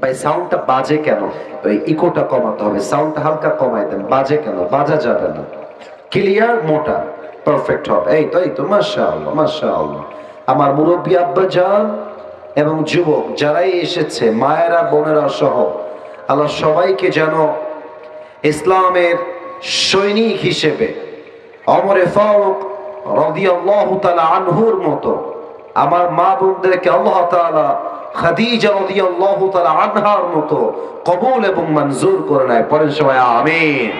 ভাই সাউন্ডটা বাজে কেন? ওই ইকোটা কমাতে হবে সাউন্ডটা হালকা কমাই দেন, বাজে কেন? বাজা যাবে না। ক্লিয়ার মোটা পারফেক্ট হবে। এই তো এই তো, মাশাআল্লাহ মাশাআল্লাহ। আমার মুরব্বী আব্বা জান এবং যুবক, যারাই এসেছে, মায়েরা, বোনেরা সহ, আল্লাহ সবাইকে যেন ইসলামের সৈনিক হিসেবে অমরে ফারুক রাদিয়াল্লাহু তাআলা আনহুর মতো, আমার মা বোনদেরকে আল্লাহ তাআলা খাদিজা রাদিয়াল্লাহু তাআলা আনহার মতো কবুল এবং মঞ্জুর করে নেয়। পরের সময় আমিন।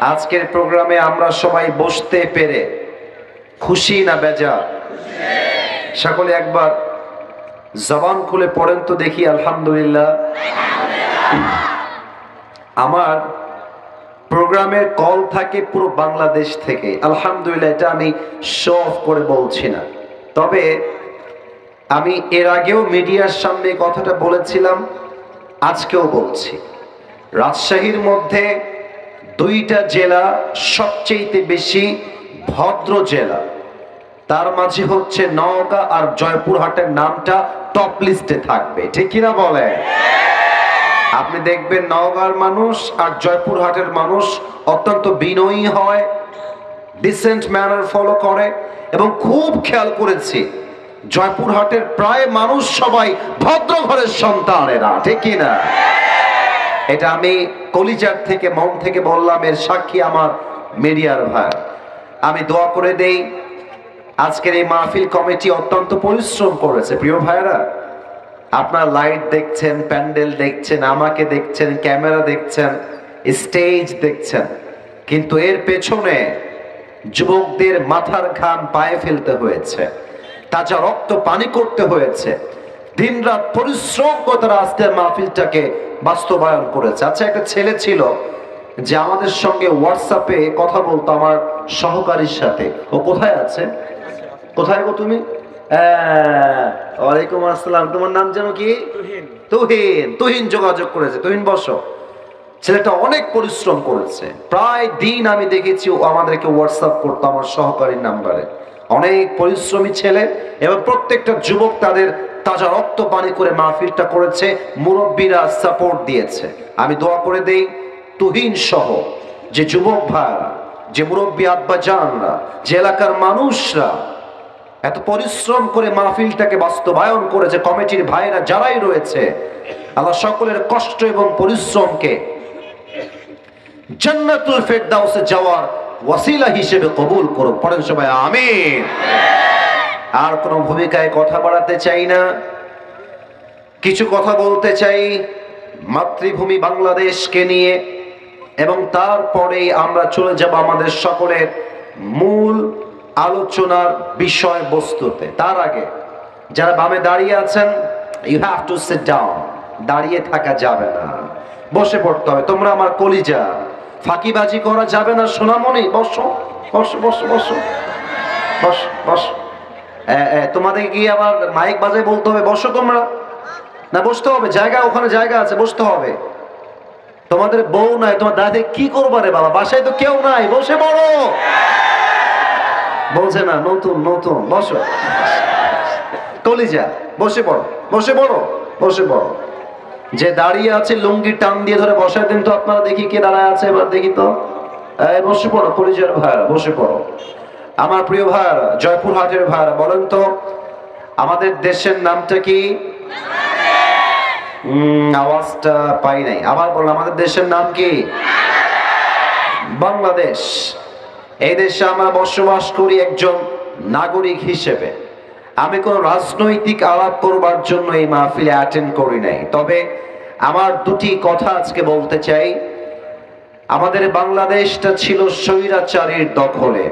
আজকের প্রোগ্রামে আমরা সবাই বসতে পেরে খুশি না বেজা সকলে একবার জবান খুলে পড়েন তো দেখি, আলহামদুলিল্লাহ। আমার প্রোগ্রামের কল থাকে পুরো বাংলাদেশ থেকে। আলহামদুলিল্লাহ, এটা আমি শো অফ করে বলছি না। তবে আমি এর আগেও মিডিয়ার সামনে কথাটা বলেছিলাম, আজকেও বলছি। রাজশাহীর মধ্যে দুইটা জেলা সবচেয়ে বেশি ভদ্র জেলা। তার মাঝে হচ্ছে নওগাঁ আর জয়পুরহাটের নামটা টপ লিস্টে থাকবে। ঠিক কিনা বলে? আপনি দেখবেন নওগাঁর মানুষ আর জয়পুরহাটের মানুষ অত্যন্ত বিনয়ী হয় ডিসেন্ট ম্যানার ফলো করে এবং খুব খেয়াল করেছি জয়পুরহাটের প্রায় মানুষ সবাই ভদ্র ঘরের সন্তানেরা, ঠিক না? এটা আমি কলিজার থেকে, মন থেকে বললাম, এর সাক্ষী আমার মিডিয়ার ভাই। আমি দোয়া করে দেই, আজকের এই মাহফিল কমিটি অত্যন্ত পরিশ্রম করেছে। প্রিয় ভাইরা আপনার লাইট দেখছেন, প্যান্ডেল দেখছেন, আমাকে দেখছেন, ক্যামেরা দেখছেন, স্টেজ দেখছেন। কিন্তু এর পেছনে যুবকদের মাথার ঘাম পায়ে ফেলতে হয়েছে। তাজা রক্ত পানি করতে হয়েছে। দিনরাত পরিশ্রম করে তারা আজকের মাহফিলটাকে বাস্তবায়ন করেছে। আচ্ছা একটা ছেলে ছিল যে আমাদের সঙ্গে হোয়াটসঅ্যাপে কথা বলতো আমার সহকারীর সাথে। ও কোথায় আছে? কোথায় গো তুমি? ওয়ালাইকুম আসসালাম। তোমার নাম যেন কি? তুহিন। তুহিন। যোগাযোগ করেছে। তুহিন বসো। ছেলেটা অনেক পরিশ্রম করেছে। প্রায় দিন আমি দেখেছি ও আমাদেরকে হোয়াটসঅ্যাপ করতো আমার সহকারীর নাম্বারে। অনেক পরিশ্রমী ছেলে এবং প্রত্যেকটা যুবক তাদের তাজা রক্ত পানি করে মাহফিলটা করেছে, মুরব্বীরা সাপোর্ট দিয়েছে। আমি দোয়া করে দেই তুহিন সহ যে যুবক ভাইরা, যে মুরব্বী আব্বা জানরা, যে এলাকার মানুষরা এত পরিশ্রম করে মাহফিলটাকে বাস্তবায়ন করেছে, কমিটির ভাইরা যারাই রয়েছে, আল্লাহ সকলের কষ্ট এবং পরিশ্রমকে জান্নাতুল ফেরদাউসে যাওয়ার ওয়াসিলা হিসেবে কবুল করো পড়েন সবাই, আমিন। আর কোনো ভূমিকায় কথা বাড়াতে চাই না। কিছু কথা বলতে চাই মাতৃভূমি বাংলাদেশকে নিয়ে, এবং তারপরে আমরা চলে যাব আমাদের সকলের মূল আলোচনার বিষয় বস্তুতে তার আগে, যারা বামে দাঁড়িয়ে আছেন you have to sit down দাঁড়িয়ে থাকা যাবে না। বসে পড়তে হবে। তোমরা আমার কলিজা। ফাঁকিবাজি করা যাবে না, সোনামণি, বসো বসো বসো বসো। বস বস। তোমাদের কি আবার মাইক বাজায় বলতে হবে, বসো তোমরা। না, বসতে হবে, জায়গা ওখানে জায়গা আছে, বসতে হবে। তোমাদের বউ নাই, তোমার দাদি কি করবা রে বাবা? বাসায় তো কেউ নাই, বসে পড়ো। বলছে না, নতুন নতুন, বসো। কলিজা, বসে পড়ো বসে পড়ো বসে পড়ো। যে দাঁড়িয়ে আছে, লুঙ্গি টান দিয়ে ধরে বসায় দিন তো আপনারা দেখি কে দাঁড়ায় আছে, এবার দেখি তো। বসে পড়ো কলিজার ভাইয়ারা বসে পড়ো। আমার প্রিয় ভাইয়ারা জয়পুর হাটের ভাইয়ারা বলেন তো, আমাদের দেশের নামটা কি? আওয়াজটা পাই নাই। আবার বললাম আমাদের দেশের নাম কি? বাংলাদেশ। এই দেশে আমরা বসবাস করি একজন নাগরিক হিসেবে। আমি কোনো রাজনৈতিক আলাপ করবার জন্য এই মাহফিলে অ্যাটেন্ড করি নাই। তবে আমার দুটি কথা আজকে বলতে চাই। আমাদের বাংলাদেশটা ছিল স্বৈরাচারীর দখলে।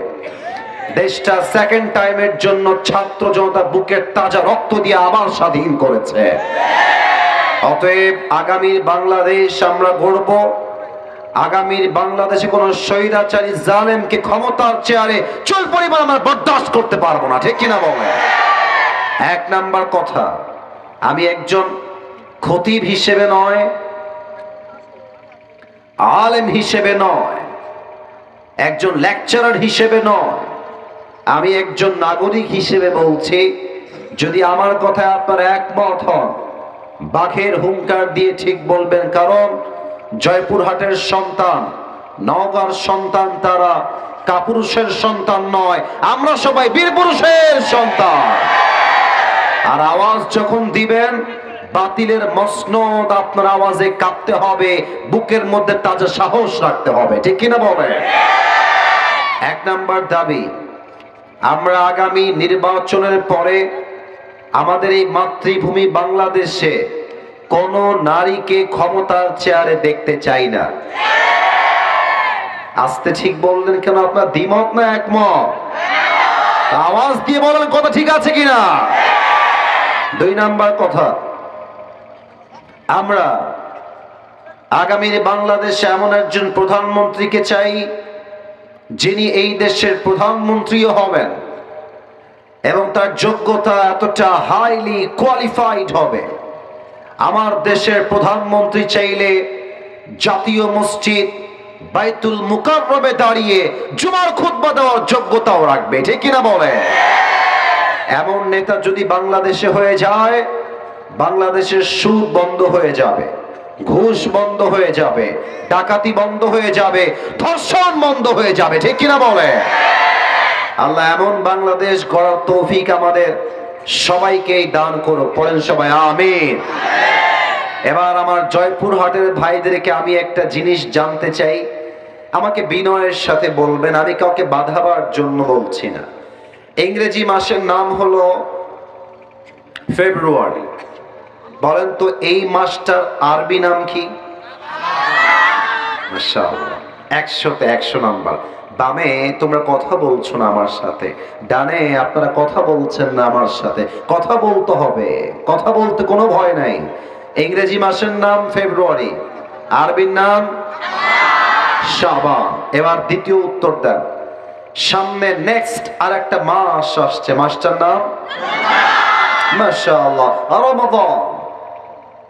দেশটা সেকেন্ড টাইমের জন্য ছাত্র জনতা বুকের তাজা রক্ত দিয়ে আবার স্বাধীন করেছে। অতএব আগামীর বাংলাদেশ আমরা গড়ব। আগামীর বাংলাদেশে কোন স্বৈরাচারী জালেমকে ক্ষমতার চেয়ারে চুল পরিমাণ আমরা বরদাস্ত করতে পারব না, ঠিক কিনা বলে এক নাম্বার কথা, আমি একজন খতিব হিসেবে নয়, আলেম হিসেবে নয়, একজন লেকচারার হিসেবে নয়, আমি একজন নাগরিক হিসেবে বলছি, যদি আমার কথায় আপনার একমত হন, বাঘের হুঙ্কার দিয়ে ঠিক বলবেন, কারণ জয়পুরহাটের সন্তান, নওগাঁর সন্তান তারা কাপুরুষের সন্তান নয়, আমরা সবাই বীর পুরুষের সন্তান। আর আওয়াজ যখন দিবেন, বাতিলের মসনদ আপনার আওয়াজে কাঁপতে হবে, বুকের মধ্যে তাজা সাহস রাখতে হবে, ঠিক কিনা বলে এক নাম্বার দাবি, আমরা আগামী নির্বাচনের পরে আমাদের এই মাতৃভূমি বাংলাদেশে কোন নারীকে ক্ষমতার চেয়ারে দেখতে চাই না। আসতে ঠিক বললেন কেন আপনার দ্বিমত না একমত? আওয়াজ দিয়ে বলেন কথা ঠিক আছে কিনা? দুই নাম্বার কথা। আমরা আগামীর বাংলাদেশে এমন একজন প্রধানমন্ত্রীকে চাই, যিনি এই দেশের প্রধানমন্ত্রীও হবেন এবং তার যোগ্যতা এতটা হাইলি কোয়ালিফাইড হবে। আমার দেশের প্রধানমন্ত্রী চাইলে জাতীয় মসজিদ বাইতুল মুকাররমে দাঁড়িয়ে জুমার খুতবা দেওয়ার যোগ্যতাও রাখবে, ঠিক কিনা বলে এমন নেতা যদি বাংলাদেশে হয়ে যায়, বাংলাদেশের সুদ বন্ধ হয়ে যাবে, ঘুষ বন্ধ হয়ে যাবে, ডাকাতি বন্ধ হয়ে যাবে, ধর্ষণ বন্ধ হয়ে যাবে, ঠিক কিনা বলে? আল্লাহ, এমন বাংলাদেশ গড়ার তৌফিক আমাদের সবাইকেই দান করো পড়েন সবাই, আমিন। এবার আমার জয়পুরহাটের ভাইদেরকে আমি একটা জিনিস জানতে চাই। আমাকে বিনয়ের সাথে বলবেন, আমি কাউকে বাধাবার জন্য বলছি না। ইংরেজি মাসের নাম হলো ফেব্রুয়ারি। বলেন তো, এই মাসটার আরবি নাম কি। একশোতে একশো নাম্বার। বামে তোমরা কথা বলছো না আমার সাথে, ডানে আপনারা কথা বলছেন না আমার সাথে। কথা বলতে হবে, কথা বলতে কোনো ভয় নাই। ইংরেজি মাসের নাম ফেব্রুয়ারি, আরবির নাম শাবান। এবার দ্বিতীয় উত্তর দেন। সামনে নেক্সট আর একটা মাস আসছে। মাসটার নাম? মাশাআল্লাহ। রমাদান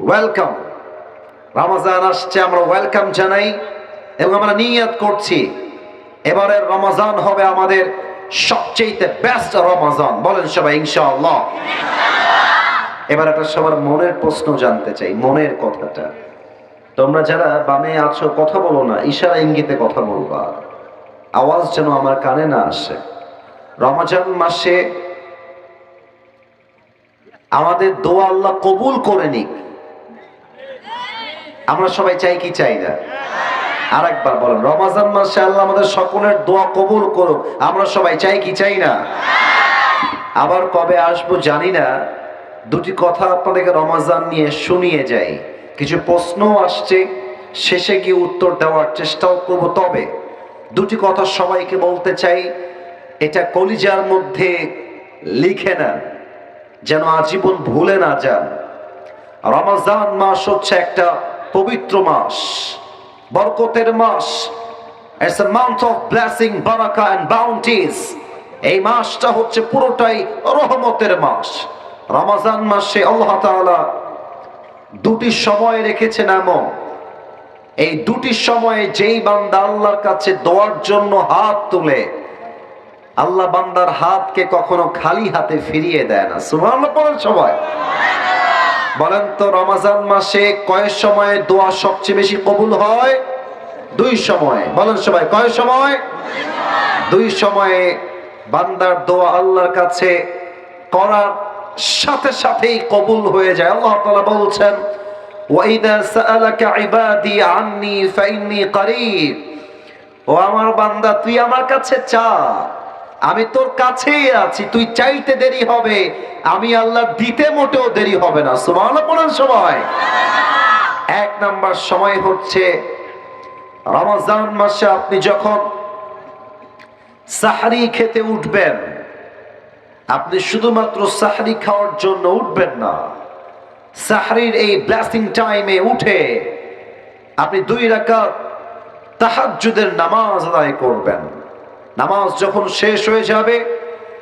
ওয়েলকাম রমাজান আসছে, আমরা ওয়েলকাম জানাই এবং আমরা নিয়ত করছি। এবারের রমাজান হবে আমাদের সবচেয়ে বেস্ট রমাজান। বলেন সবাই, ইনশাআল্লাহ। এবার একটা সবার মনের প্রশ্ন জানতে চাই, মনের কথাটা। তোমরা যারা বামে আছো, কথা বলো না, ইশারা ইঙ্গিতে কথা বলবা। আওয়াজ যেন আমার কানে না আসে। রমাজান মাসে আমাদের দোয়া আল্লাহ কবুল করে নিক। আমরা সবাই চাই কি চাই না? আর একবার বলেন, রমাজান মাসে আল্লাহ আমাদের সকলের দোয়া কবুল করুক। আমরা সবাই চাই কি চাই না? আবার কবে আসব জানি না। দুটি কথা আপনাদেরকে রমাজান নিয়ে শুনিয়ে যাই। কিছু প্রশ্ন আসছে, শেষে গিয়ে উত্তর দেওয়ার চেষ্টাও করব। তবে দুটি কথা সবাইকে বলতে চাই। এটা কলিজার মধ্যে লিখে নেন যেন আজীবন ভুলে না যান। রমাজান মাস হচ্ছে একটা পবিত্র মাস, বরকতের মাস। It's a month of blessing Baraka and bounties এই মাসটা হচ্ছে পুরোটাই রহমতের মাস। রমাজান মাসে আল্লাহ তাআলা দুটি সময় রেখেছেন এমন এই দুটি সময়ে যেই বান্দা আল্লাহর কাছে দোয়ার জন্য হাত তুলে, আল্লাহ বান্দার হাতকে কখনো খালি হাতে ফিরিয়ে দেয় না। সুবহানাল্লাহ বলেন সবাই। বলেন তো, রমাজান মাসে কয়েক সময়ে দোয়া সবচেয়ে বেশি কবুল হয়? দুই সময়ে। বলেন সবাই, কয় সময়? দুই সময়ে বান্দার দোয়া আল্লাহর কাছে করার সাথে সাথেই কবুল হয়ে যায়। আল্লাহ তাআলা বলছেন ওয়াইদা সাআলাকা ইবাদি আন্নি ফাইন্নি করিব ও আমার বান্দা, তুই আমার কাছে চা। আমি তোর কাছেই আছি, তুই চাইতে দেরি হবে। আমি আল্লাহ দিতে মোটেও দেরি হবে না। সুবহানাল্লাহ পড়ার সময় এক নাম্বার সময় হচ্ছে রমজান মাসে আপনি যখন সাহারি খেতে উঠবেন, আপনি শুধুমাত্র সাহারি খাওয়ার জন্য উঠবেন না। সাহারির এই ব্লাসিং টাইমে উঠে আপনি দুই রাকাত তাহাজ্জুদের নামাজ আদায় করবেন। নামাজ যখন শেষ হয়ে যাবে,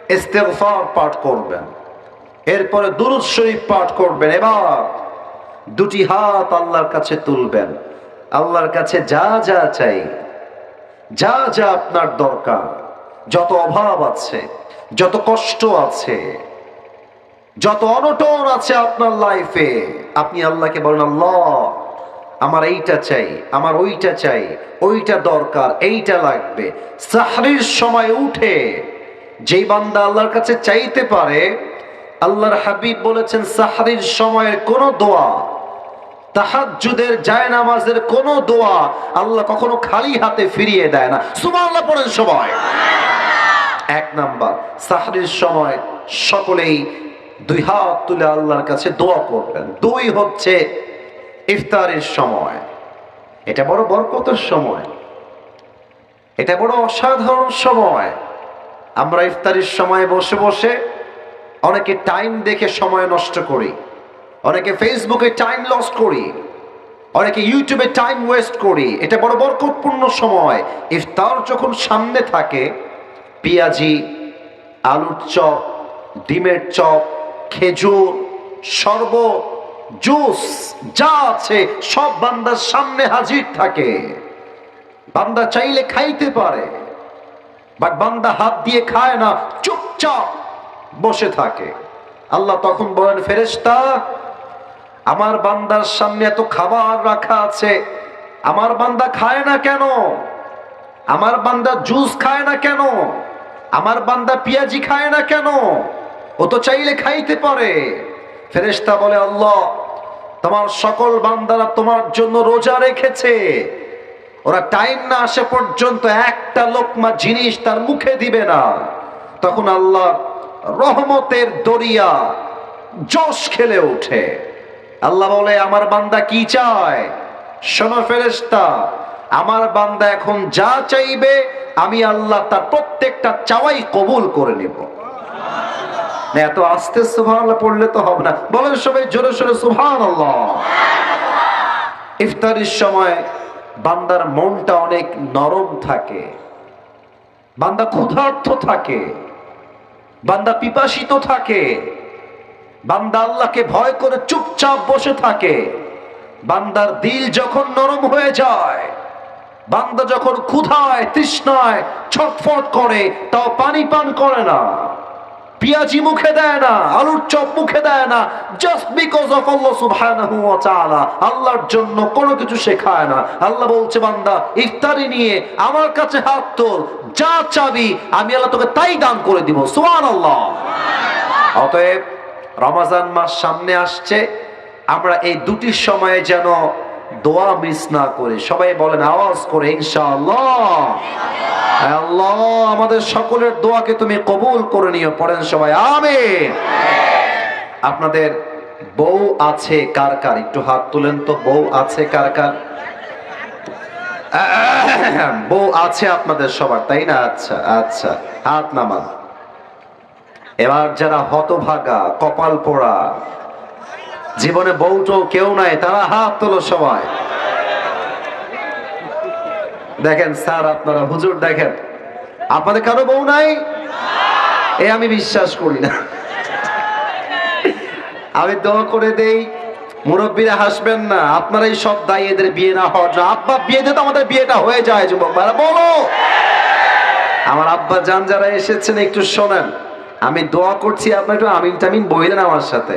ইস্তেগফার পাঠ করবেন। এরপরে দুরুদ শরীফ পাঠ করবেন। এবার দুটি হাত আল্লাহর কাছে তুলবেন। আল্লাহর কাছে যা যা চাই, যা যা আপনার দরকার, যত অভাব আছে, যত কষ্ট আছে যত অনটন আছে আপনার লাইফে আপনি আল্লাহকে বলেন, আল্লাহ, আমার এইটা চাই, আমার ওইটা চাই, ওইটা দরকার, এইটা লাগবে। সাহরির সময় উঠে যেই বান্দা আল্লাহর কাছে চাইতে পারে, আল্লাহর হাবিব বলেছেন, সাহরির সময়ের কোনো দোয়া, তাহাজ্জুদের যায় নামাজের কোনো দোয়া আল্লাহ কখনো খালি হাতে ফিরিয়ে দেয় না। সুবহানাল্লাহ, পড়েন সবাই। এক নাম্বার, সাহরির সময় সকলেই দুই হাত তুলে আল্লাহর কাছে দোয়া করবেন। দুই হচ্ছে ইফতারের সময়। এটা বড় বরকতের সময়। এটা বড় অসাধারণ সময়। আমরা ইফতারির সময় বসে বসে অনেকে টাইম দেখে সময় নষ্ট করি। অনেকে ফেসবুকে টাইম লস করি। অনেকে ইউটিউবে টাইম ওয়েস্ট করি। এটা বড় বরকতপূর্ণ সময়। ইফতার যখন সামনে থাকে, পেঁয়াজি, আলুর চপ, ডিমের চপ খেজুর, শরবত, জুস, যা আছে, সব বান্দার সামনে হাজির থাকে। বান্দা চাইলে খাইতে পারে, বাট বান্দা হাত দিয়ে খায় না, চুপচাপ বসে থাকে। আল্লাহ তখন বলেন, ফেরেশতা, আমার বান্দার সামনে এত খাবার রাখা আছে, আমার বান্দা খায় না কেন? আমার বান্দা জুস খায় না কেন? আমার বান্দা পেঁয়াজি খায় না কেন? ও তো চাইলে খাইতে পারে। ফেরেশতা বলে, আল্লাহ, তোমার সকল বান্দারা তোমার জন্য রোজা রেখেছে। ওরা টাইম না আসে পর্যন্ত একটা লোকমা জিনিস তার মুখে দিবে না। তখন আল্লাহ রহমতের দরিয়া জশ খেলে ওঠে। আল্লাহ বলে, আমার বান্দা কি চায়? শোনো ফেরেশতা, আমার বান্দা এখন যা চাইবে, আমি আল্লাহ তার প্রত্যেকটা চাওয়াই কবুল করে নিব। এত আস্তে সুবহান পড়লে তো হবে না। বলেন সবাই জোরে সোরে সুবহান ইফতারির সময় বান্দার মনটা অনেক নরম থাকে। বান্দা ক্ষুধার্থ থাকে। বান্দা পিপাসিত থাকে। বান্দা আল্লাহকে ভয় করে চুপচাপ বসে থাকে। বান্দার দিল যখন নরম হয়ে যায়, বান্দা যখন ক্ষুধায়, তৃষ্ণায় ছটফট করে, তাও পানি পান করে না। পিয়াজি মুখে দেয় না, আলুর চপ মুখে দেয় না জাস্ট বিকজ অফ আল্লাহ সুবহানাহু ওয়া তাআলা, আল্লাহর জন্য কোনো কিছু শেখায় না। আল্লাহ বলছে, বান্দা, ইফতারি নিয়ে আমার কাছে হাত তোল, যা চাবি আমি আল্লাহ তোকে তাই দান করে দিব, সুবহানাল্লাহ। অতএব রমাজান মাস সামনে আসছে, আমরা এই দুটি সময়ে যেন দোয়া মিস না করে, সবাই বলেন আওয়াজ করে, ইনশাআল্লাহ। আল্লাহ, আমাদের সকলের দোয়াকে তুমি কবুল করে নিও, পড়েন সবাই, আমিন। আপনাদের বউ আছে কার কার? একটু হাত তুলেন তো, বউ আছে কার কার? বউ আছে আপনাদের সবার, তাই না? আচ্ছা আচ্ছা হাত নামান। এবার যারা হতভাগা, কপাল পোড়া জীবনে বউটো কেউ নাই, তারা হাত তোলো সবাই। দেখেন, স্যার, আপনারা, হুজুর, দেখেন, আপনাদের কারও বউ নাই? এ আমি বিশ্বাস করি না। আমি দোয়া করে দেই, মুরব্বীরা হাসবেন না আপনারাই সব দায়ী এদের বিয়ে না হওয়ার জন্য। আব্বা বিয়ে দিতে আমাদের বিয়েটা হয়ে যায়, যুবক ভাইরা, বলো। আমার আব্বা, যান, যারা এসেছেন, একটু শোনেন। আমি দোয়া করছি, আপনার একটু আমিন টামিন বইলেন আমার সাথে।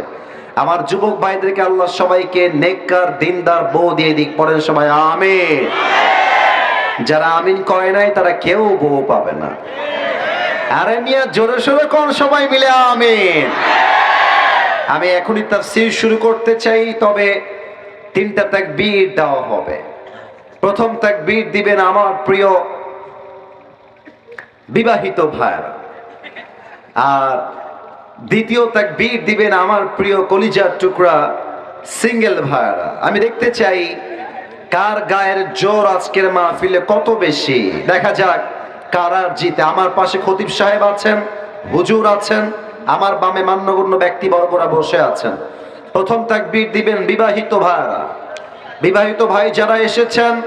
আমার যুবক ভাইদেরকে আল্লাহ সবাইকে নেককার, দিনদার, বউ দিয়ে দিক, পড়েন সবাই, আমিন। যারা আমিন কয় নাই, তারা কেউ বউ পাবে না। আরে মিয়া, জোরে সোরে কোন সবাই মিলে আমিন। আমি এখনই তার তাফসীর শুরু করতে চাই, তবে তিনটা তাকবীর দেওয়া হবে। প্রথম তাকবীর দিবেন আমার প্রিয় বিবাহিত ভাইরা আর দ্বিতীয় তাকবীর দিবেন আমার প্রিয় কলিজার টুকরা সিঙ্গেল ভাইরা। আমি দেখতে চাই কার গায়ের জোর আজকের মাহফিলে কত বেশি। দেখা যাক কারার জিতে। আমার পাশে খতিব সাহেব আছেন, হুজুর আছেন, আমার বামে মান্যগণ্য ব্যক্তি বর্গরা বসে আছেন। প্রথম তাকবীর দিবেন বিবাহিত ভাইরা। বিবাহিত ভাই যারা এসেছেন,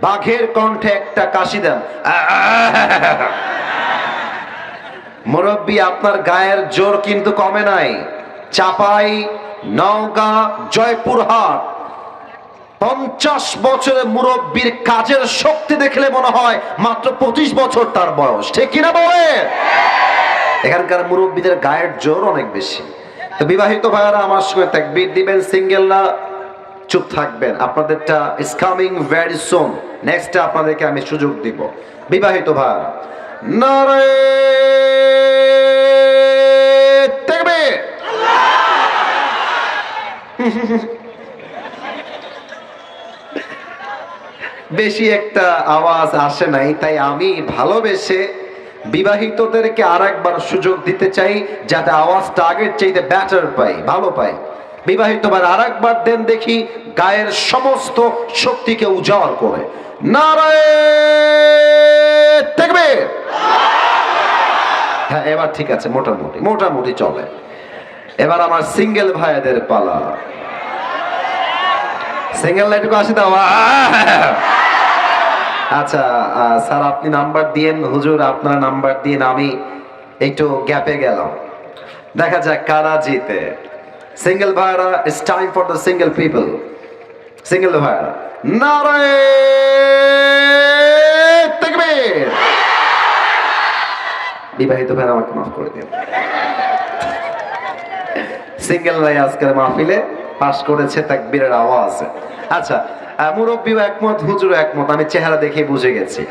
বাঘের কণ্ঠে একটা কাশি দেন। মুরব্বী, আপনার গায়ের জোর কিন্তু কমে নাই। চাপাই, নওগাঁ, জয়পুরহাট। পঞ্চাশ বছরের মুরব্বীর কাজের শক্তি দেখলে মনে হয় মাত্র পঁচিশ বছর তার বয়স। ঠিক কিনা বলে এখানকার মুরব্বীদের গায়ের জোর অনেক বেশি। তো বিবাহিত ভাইয়ারা, আমার সঙ্গে তাকবীর দিবেন, সিঙ্গেলরা চুপ থাকবেন। আপনাদেরটা is coming very soon next আপনাদেরকে আমি সুযোগ দিব। বিবাহিত ভাইয়ারা নারে তাকবীর বেশি একটা আওয়াজ আসে নাই, তাই আমি ভালোবেসে বিবাহিতদেরকে আর একবার সুযোগ দিতে চাই, যাতে আওয়াজটা আগের চাইতে ব্যাটার পাই, ভালো পাই। বিবাহিত বার আর একবার দেন দেখি, গায়ের সমস্ত শক্তিকে উজাড় করে। নারায় দেখবে? হ্যাঁ এবার ঠিক আছে, মোটামুটি মোটামুটি চলে। এবার আমার সিঙ্গেল ভাইদের পালা। সিঙ্গেল লাইটুকু আসে দাও আচ্ছা স্যার, আপনি নাম্বার দিয়েন। হুজুর, আপনার নাম্বার দিন, আমি একটু গ্যাপে গেলাম। দেখা যাক কারা জিতে। সিঙ্গেল ভাইরা it's time for the single people single ভাইরা নারায় বিবাহিত ভাইরা, আমাকে মাফ করে দিন। সিঙ্গেল ভাই আজকের মাহফিলে পাশ করেছে তাকবীরের আওয়াজ। আচ্ছা আহ, মুরব্বীও একমত হুজুর একমত আমি চেহারা দেখে বুঝে গেছি।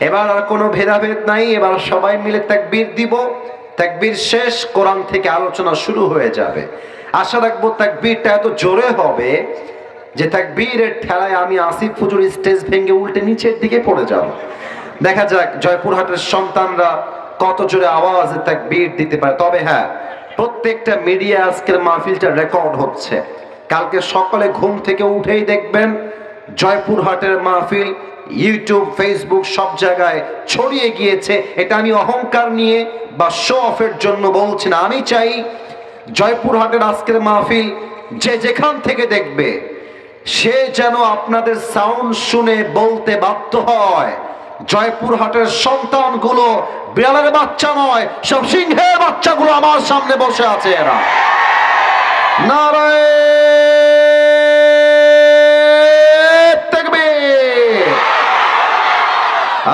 এবার আর কোনো ভেদাভেদ নাই এবার সবাই মিলে তাকবীর দিব। তাকবীর শেষ কোরআন থেকে আলোচনা শুরু হয়ে যাবে। আশা রাখব তাকবীরটা এত জোরে হবে যে তাকবীরের ঠেলায় আমি আসিফ হুজুর স্টেজ ভেঙে উল্টে নিচের দিকে পড়ে যাব। দেখা যাক জয়পুরহাটের সন্তানরা কত জোরে আওয়াজে তাকবীর দিতে পারে। তবে হ্যাঁ প্রত্যেকটা মিডিয়া আজকের মাহফিলটা রেকর্ড হচ্ছে। কালকে সকালে ঘুম থেকে উঠেই দেখবেন জয়পুরহাটের মাহফিল ইউটিউব ফেসবুক সব জায়গায় ছড়িয়ে গিয়েছে। এটা আমি অহংকার নিয়ে বা শো অফের জন্য বলছি না। আমি চাই জয়পুরহাটের আজকের মাহফিল যে যেখান থেকে দেখবে, সে যেন আপনাদের সাউন্ড শুনে বলতে বাধ্য হয়। জয়পুরহাটের সন্তানগুলো, বিড়ালের বাচ্চা নয়, সব সিংহের বাচ্চাগুলো আমার সামনে বসে আছে এরা।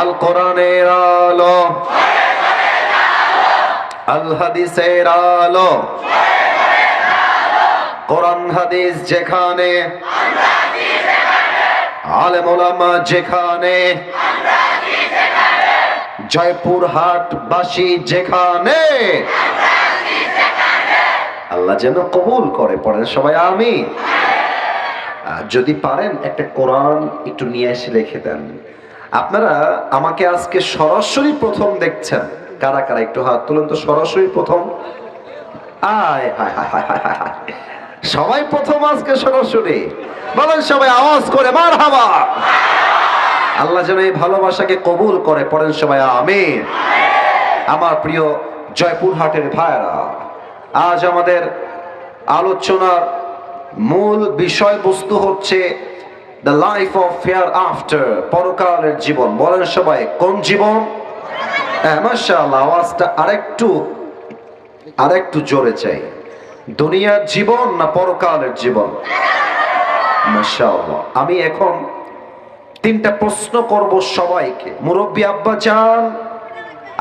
আল আলো। আল কোরআন হাদিস যেখানে, আলেম যেখানে জয়পুর হাট বাসী যেখানে, আল্লাহ যেন কবুল করে পড়েন সবাই আমি যদি পারেন, একটা কোরআন একটু নিয়ে এসে রেখে দেন। আপনারা আমাকে আজকে সরাসরি প্রথম দেখছেন। কারা কারা? একটু হাত তুলেন তো, সরাসরি প্রথম। আয়। সবাই প্রথম আজকে সরাসরি। বলেন সবাই আওয়াজ করে মার হাবা আল্লাহ যেন এই ভালোবাসাকে কবুল করে পড়েন সবাই, আমিন। আমার প্রিয় জয়পুরহাটের ভাইরা আজ আমাদের আলোচনার মূল বিষয়বস্তু হচ্ছে the life of hereafter পরকালের জীবন। বলেন সবাই, কোন জীবন? হ্যাঁ আওয়াজটা আরেকটু আরেকটু জোরে চাই। দুনিয়ার জীবন না পরকালের জীবন? মাশাআল্লাহ, আমি এখন তিনটা প্রশ্ন করব সবাইকে। মুরব্বী আব্বা চান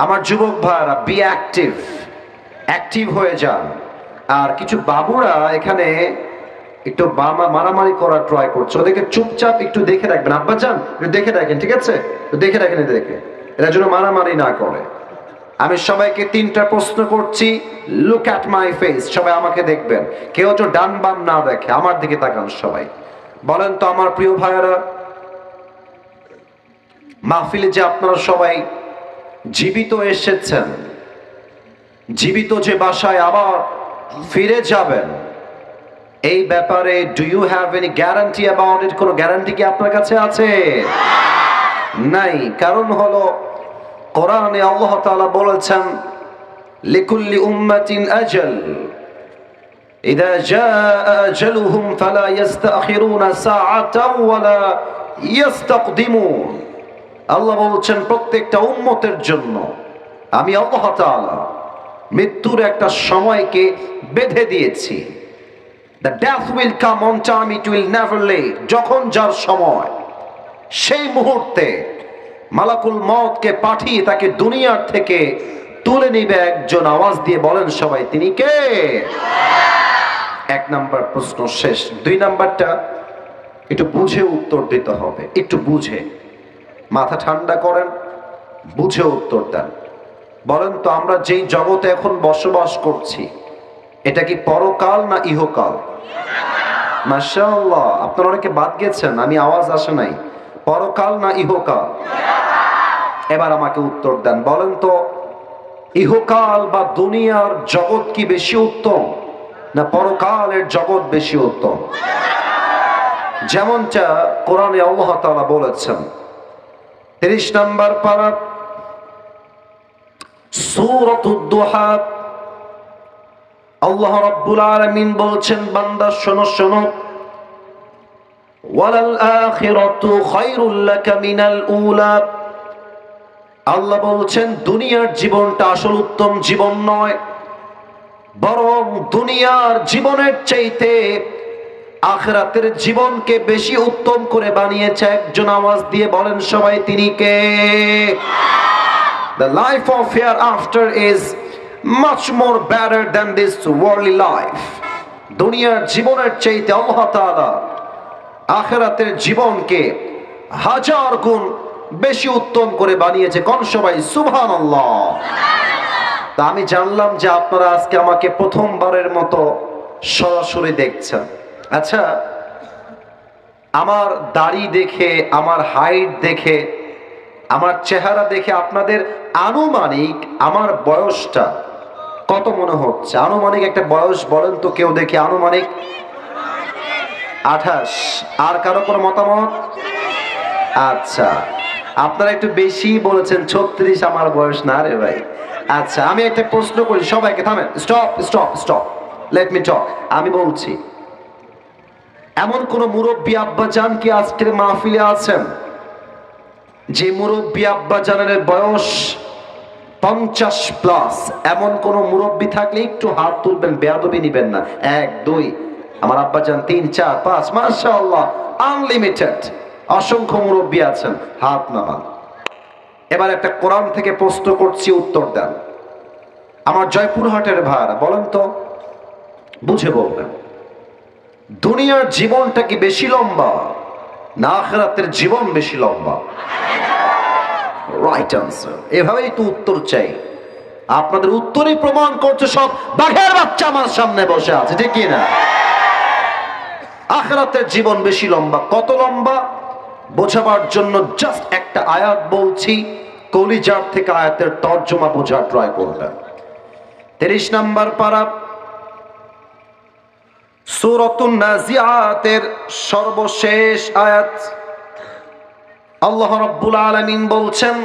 আমার যুবক ভাইরা বি অ্যাক্টিভ অ্যাক্টিভ হয়ে যান। আর কিছু বাবুরা এখানে একটু বামা মারামারি করার ট্রাই করছে। ওদেরকে চুপচাপ একটু দেখে রাখবেন। আব্বা চান একটু দেখে রাখেন, ঠিক আছে? দেখে রাখেন এদেরকে। এরা যেন মারামারি না করে। আমি সবাইকে তিনটা প্রশ্ন করছি। লুক অ্যাট মাই ফেস সবাই আমাকে দেখবেন। কেউ তো ডান বাম না দেখে, আমার দিকে তাকান সবাই। বলেন তো আমার প্রিয় ভাইয়েরা মাহফিলে যে আপনারা সবাই জীবিত এসেছেন জীবিত যে বাসায় আবার ফিরে যাবেন এই ব্যাপারে do you have any guarantee about it কোনো গ্যারান্টি কি আপনার কাছে আছে নাই কারণ হলো কোরআনে আল্লাহ তাআলা বলেছেন লিকুল্লি উম্মাতিন আজল إذا جاء أجلهم فلا يستأخرون ساعة ولا يستقدمون আল্লাহ বলছেন, প্রত্যেকটা উম্মতের জন্য আমি আল্লাহ মৃত্যুর একটা সময়কে বেঁধে দিয়েছি। The death will come on time it will never যখন যার সময়, সেই মুহূর্তে মালাকুল মতকে পাঠিয়ে তাকে দুনিয়ার থেকে তুলে নিবে একজন আওয়াজ দিয়ে বলেন সবাই, তিনি কে? এক নাম্বার প্রশ্ন শেষ। দুই নাম্বারটা, একটু বুঝে উত্তর দিতে হবে, একটু বুঝে। মাথা ঠান্ডা করেন, বুঝে উত্তর দেন। বলেন তো, আমরা যেই জগতে এখন বসবাস করছি, এটা কি পরকাল না ইহকাল? মাশাআল্লাহ, আপনারা অনেকে বাদ গেছেন, আমি আওয়াজ আসে নাই। পরকাল না ইহকাল? এবার আমাকে উত্তর দেন। বলেন তো, ইহকাল বা দুনিয়ার জগৎ কি বেশি উত্তম, না পরকালের জগৎ বেশি উত্তম? যেমনটা কোরআনে আল্লাহ তাআলা বলেছেন তিরিশ নম্বর পারা। সূরাতুদ দুহা। আল্লাহ রাব্বুল আলামিন বলছেন, বান্দা, শোনো শোনো। আল্লাহ বলছেন, দুনিয়ার জীবনটা আসল উত্তম জীবন নয়, বরং দুনিয়ার জীবনের চাইতে আখরাতের জীবনকে বেশি উত্তম করে বানিয়েছে একজন আওয়াজ দিয়ে বলেন সবাই, তিনি কে? The life of of after is much more better than this worldly life দুনিয়ার জীবনের চাইতে আল্লাহ তাআলা আখেরাতের জীবনকে হাজার গুণ বেশি উত্তম করে বানিয়েছে। কোন সবাই? সুবহানাল্লাহ। তা আমি জানলাম যে আপনারা আজকে আমাকে প্রথমবারের মতো সরাসরি দেখছেন। আচ্ছা আমার দাড়ি দেখে, আমার হাইট দেখে, আমার চেহারা দেখে আপনাদের আনুমানিক আমার বয়সটা কত মনে হচ্ছে? আনুমানিক একটা বয়স বলেন তো কেউ দেখে আনুমানিক। আঠাশ। আর কারও কোনো মতামত? আচ্ছা আপনারা একটু বেশি বলেছেন, ছত্রিশ আমার বয়স, না রে ভাই। আচ্ছা আমি একটা প্রশ্ন করি, সবাইকে থামেন। Stop stop stop. Let me talk আমি বলছি এমন কোন মুরব্বী আব্বা জান কি আজকের মাহফিলে আছেন? যে মুরব্বী আব্বা জানের বয়স পঞ্চাশ প্লাস এমন কোন মুরব্বী থাকলে একটু হাত তুলবেন, বেয়াদবি নিবেন না। এক, দুই, আমার আব্বা যান তিন, চার, পাঁচ, মাশাআল্লাহ আনলিমিটেড অসংখ্য মুরব্বী আছেন, হাত নামান। এবার একটা কোরআন থেকে প্রশ্ন করছি, উত্তর দেন। আমার জয়পুরহাটের ভাড়া বলেন তো, বুঝে বলবেন। দুনিয়ার জীবনটা কি বেশি লম্বা? না আখেরাতের জীবন বেশি লম্বা? রাইট আনসার এভাবেই তো উত্তর চাই। আপনাদের উত্তরই প্রমাণ করছে সব বাঘের বাচ্চা আমার সামনে বসে আছে, ঠিক না আখরাতের জীবন বেশি লম্বা। কত লম্বা? বোঝাবার জন্য জাস্ট একটা আয়াত বলছি। কলিজার থেকে আয়াতের তর্জমা বোঝার ট্রাই করবেন। তিরিশ নাম্বার পারা সুরতুন নাজিয়াতের সর্বশেষ আয়াত আল্লাহ রাব্বুল আলামিন বলছেন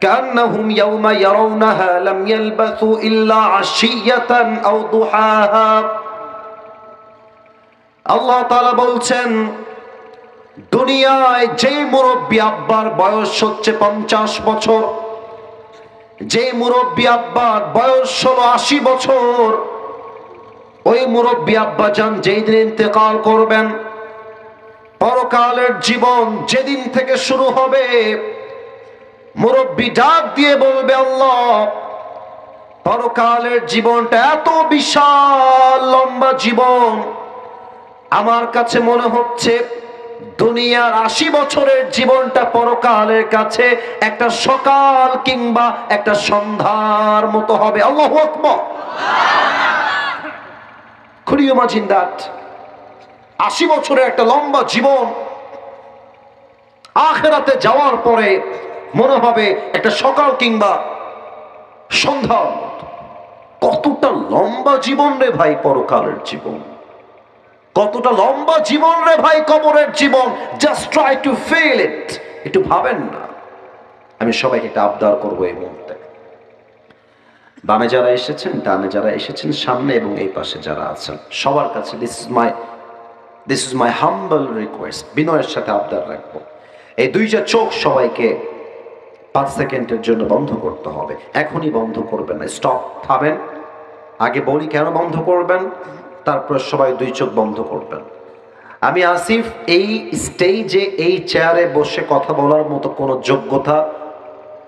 كأنهم يوم يرونها لم يلبثوا إلا عشية أو ضحاها আল্লাহ তাআলা বলছেন দুনিয়ায় যে মুরব্বী আব্বার বয়স হচ্ছে পঞ্চাশ বছর যে মুরব্বী আব্বার বয়স হলো আশি বছর ওই মুরব্বী আব্বা যান যেই দিন ইন্তেকাল করবেন, পরকালের জীবন যেদিন থেকে শুরু হবে, মুরব্বী ডাক দিয়ে বলবে, আল্লাহ, পরকালের জীবনটা এত বিশাল, লম্বা জীবন। আমার কাছে মনে হচ্ছে দুনিয়ার আশি বছরের জীবনটা পরকালের কাছে একটা সকাল কিংবা একটা সন্ধ্যার মতো হবে। আল্লাহ Could you? আশি বছরের একটা লম্বা জীবন আখেরাতে যাওয়ার পরে মনে হবে একটা সকাল কিংবা সন্ধ্যার মতো। কতটা লম্বা জীবন রে ভাই পরকালের জীবন। কতটা লম্বা জীবন রে ভাই কবরের জীবন। Just try to feel it একটু ভাবেন না। আমি সবাইকে একটা আবদার করব এই মুহূর্তে। বামে যারা এসেছেন, ডানে যারা এসেছেন, সামনে এবং এই পাশে যারা আছেন, সবার কাছে this is my this is my humble request বিনয়ের সাথে আবদার রাখব। এই দুইটা চোখ সবাইকে পাঁচ সেকেন্ডের জন্য বন্ধ করতে হবে। এখনই বন্ধ করবেন না স্টপ থামেন। আগে বলি কেন বন্ধ করবেন, তারপর সবাই দুই চোখ বন্ধ করবেন। আমি আসিফ, এই স্টেজে এই চেয়ারে বসে কথা বলার মতো কোনো যোগ্যতা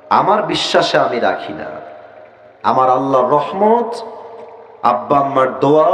আমার বিশ্বাসে আমি রাখি না। আমার আল্লাহর রহমত আব্বা আম্মার দোয়া